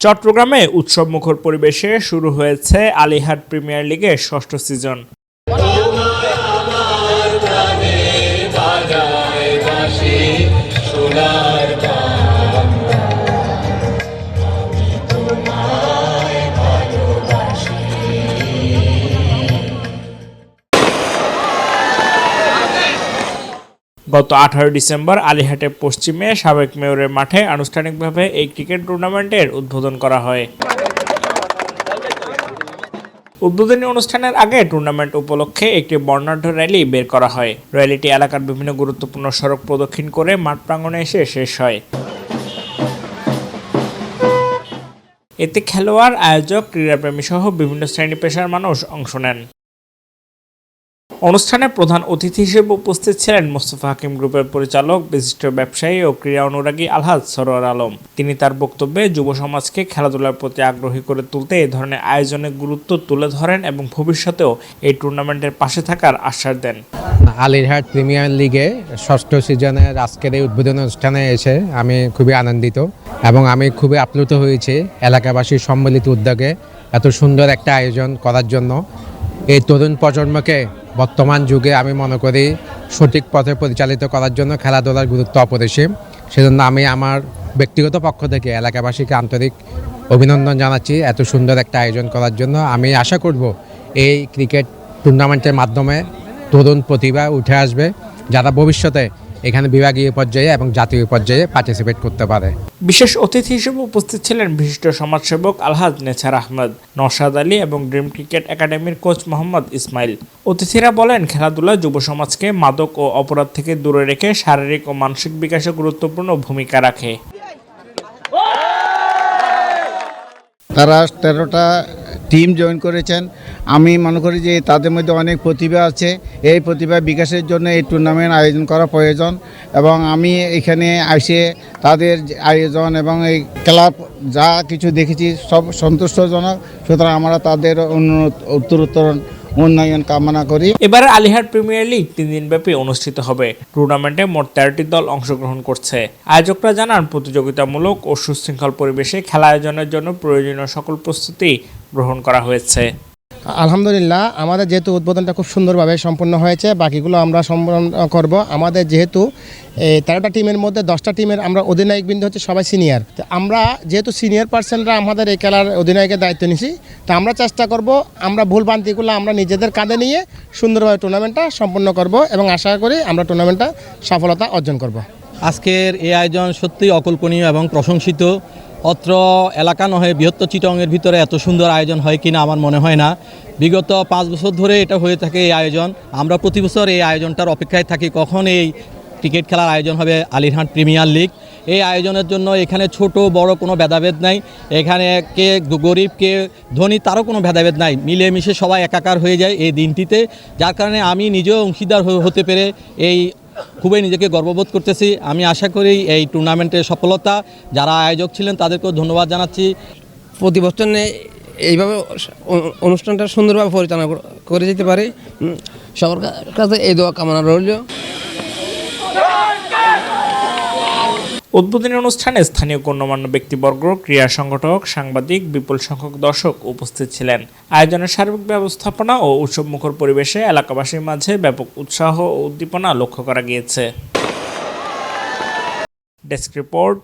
চট্টগ্রামে উৎসবমুখর পরিবেশে শুরু হয়েছে আলিহাট প্রিমিয়ার লিগের ষষ্ঠ সিজন। গত আঠারো ডিসেম্বর আলিহাটে পশ্চিমে সাবেক মেয়রের মাঠে আনুষ্ঠানিকভাবে এই ক্রিকেট টুর্নামেন্টের উদ্বোধন করা হয়। উদ্বোধনী অনুষ্ঠানের আগে টুর্নামেন্ট উপলক্ষে একটি বর্ণাঢ্য র্যালি বের করা হয়। র্যালিটি এলাকার বিভিন্ন গুরুত্বপূর্ণ সড়ক প্রদক্ষিণ করে মাঠ প্রাঙ্গনে এসে শেষ হয়। এতে খেলোয়াড়, আয়োজক ক্রীড়াপ্রেমী সহ বিভিন্ন শ্রেণি পেশার মানুষ অংশ নেন। অনুষ্ঠানে প্রধান অতিথি হিসেবে উপস্থিত ছিলেন মোস্তফা হাকিম গ্রুপের পরিচালক, বিশিষ্ট ব্যবসায়ী ও ক্রীড়া অনুরাগী আলহাজ সরোয়ার আলম। তিনি তার বক্তব্যে যুব সমাজকে খেলাধুলার প্রতি আগ্রহী করে তুলতে এই ধরনের আয়োজনের গুরুত্ব তুলে ধরেন এবং ভবিষ্যতেও এই টুর্নামেন্টের পাশে থাকার আশ্বাস দেন। আলিরহাট প্রিমিয়ার লিগে ষষ্ঠ সিজনের আজকের এই উদ্বোধন অনুষ্ঠানে এসে আমি খুবই আনন্দিত এবং আমি খুবই আপ্লুত হয়েছি এলাকাবাসীর সম্মিলিত উদ্যোগে এত সুন্দর একটা আয়োজন করার জন্য। এই তরুণ প্রজন্মকে বর্তমান যুগে আমি মনে করি সঠিক পথে পরিচালিত করার জন্য খেলাধুলার গুরুত্ব অপরিসীম। সেজন্য আমি আমার ব্যক্তিগত পক্ষ থেকে এলাকাবাসীকে আন্তরিক অভিনন্দন জানাচ্ছি এত সুন্দর একটা আয়োজন করার জন্য। আমি আশা করব এই ক্রিকেট টুর্নামেন্টের মাধ্যমে তরুণ প্রতিভা উঠে আসবে। যারা ভবিষ্যতে এখানে বিভাগীয় পর্যায়ে এবং জাতীয় পর্যায়ে পার্টিসিপেট করতে পারে। বিশেষ অতিথি হিসেবে উপস্থিত ছিলেন বিশিষ্ট সমাজসেবক আলহাজ নেছার আহমদ নওশাদ আলী এবং ড্রিম ক্রিকেট একাডেমির কোচ মোহাম্মদ ইসমাইল। অতিথিরা বলেন খেলাধুলা যুব সমাজকে মাদক ও অপরাধ থেকে দূরে রেখে শারীরিক ও মানসিক বিকাশে গুরুত্বপূর্ণ ভূমিকা রাখে। তারা তেরোটা টিম জয়েন করেছেন। আমি মনে করি যে তাদের মধ্যে অনেক প্রতিভা আছে। এই প্রতিভা বিকাশের জন্য এই টুর্নামেন্ট আয়োজন করা প্রয়োজন এবং আমি এখানে এসে তাদের আয়োজন এবং এই ক্লাব যা কিছু দেখেছি সব সন্তুষ্টজনক সুতরাং আমরা তাদের উন্নত উত্তরোত্তর, উন্নয়ন কামনা করি। এবার আলিহাট প্রিমিয়ার লিগ তিন দিনব্যাপী অনুষ্ঠিত হবে। টুর্নামেন্টে মোট তেরোটি দল অংশগ্রহণ করছে। আয়োজকরা জানান, প্রতিযোগিতামূলক ও সুশৃঙ্খল পরিবেশে খেলা আয়োজনের জন্য প্রয়োজনীয় সকল প্রস্তুতি গ্রহণ করা হয়েছে। আলহামদুলিল্লাহ আমাদের যেহেতু উদ্বোধনটা খুব সুন্দরভাবে সম্পন্ন হয়েছে বাকিগুলো আমরা সম্পন্ন করব। আমাদের যেহেতু এই তেরোটা টিমের মধ্যে দশটা টিমের আমরা অধিনায়ক বিন্দু হচ্ছে সবাই সিনিয়র তো আমরা যেহেতু সিনিয়র পার্সনরা আমাদের এই খেলার অধিনায়কের দায়িত্ব নিছি তো আমরা চেষ্টা করব আমরা ভুল ভ্রান্তিগুলো আমরা নিজেদের কাঁধে নিয়ে সুন্দরভাবে টুর্নামেন্টটা সম্পন্ন করব এবং আশা করি আমরা টুর্নামেন্টটা সফলতা অর্জন করব। আজকের এই আয়োজন সত্যিই অকল্পনীয় এবং প্রশংসিত। অত্র এলাকা নহে, বৃহত্তর চিটংয়ের ভিতরে এত সুন্দর আয়োজন হয় কিনা আমার মনে হয় না। বিগত পাঁচ বছর ধরে এটা হয়ে থাকে এই আয়োজন। আমরা প্রতি বছর এই আয়োজনটার অপেক্ষায় থাকি কখন এই ক্রিকেট খেলার আয়োজন হবে আলিরহাট প্রিমিয়ার লিগ। এই আয়োজনের জন্য এখানে ছোট, বড় কোনো ভেদাভেদ নাই। এখানে কে গরিব, কে ধনী, তারও কোনো ভেদাভেদ নাই। মিলেমিশে সবাই একাকার হয়ে যায় এই দিনটিতে। যার কারণে আমি নিজেও অংশীদার হতে পেরে এই খুবই নিজেকে গর্ববোধ করতেছি। আমি আশা করি এই টুর্নামেন্টের সফলতা, যারা আয়োজক ছিলেন তাদেরকেও ধন্যবাদ জানাচ্ছি। প্রতি বছর এইভাবে অনুষ্ঠানটা সুন্দরভাবে পরিচালনা করে যেতে পারে। সবার কাছে এই দোয়া কামনা রইল। উদ্বোধনী অনুষ্ঠানে স্থানীয় গণ্যমান্য ব্যক্তিবর্গ, ক্রীড়া সংগঠক, সাংবাদিক, বিপুল সংখ্যক দর্শক উপস্থিত ছিলেন। আয়োজনের সার্বিক ব্যবস্থাপনা ও উৎসবমুখর পরিবেশে এলাকাবাসীর মাঝে ব্যাপক উৎসাহ ও উদ্দীপনা লক্ষ্য করা গিয়েছে। Desk report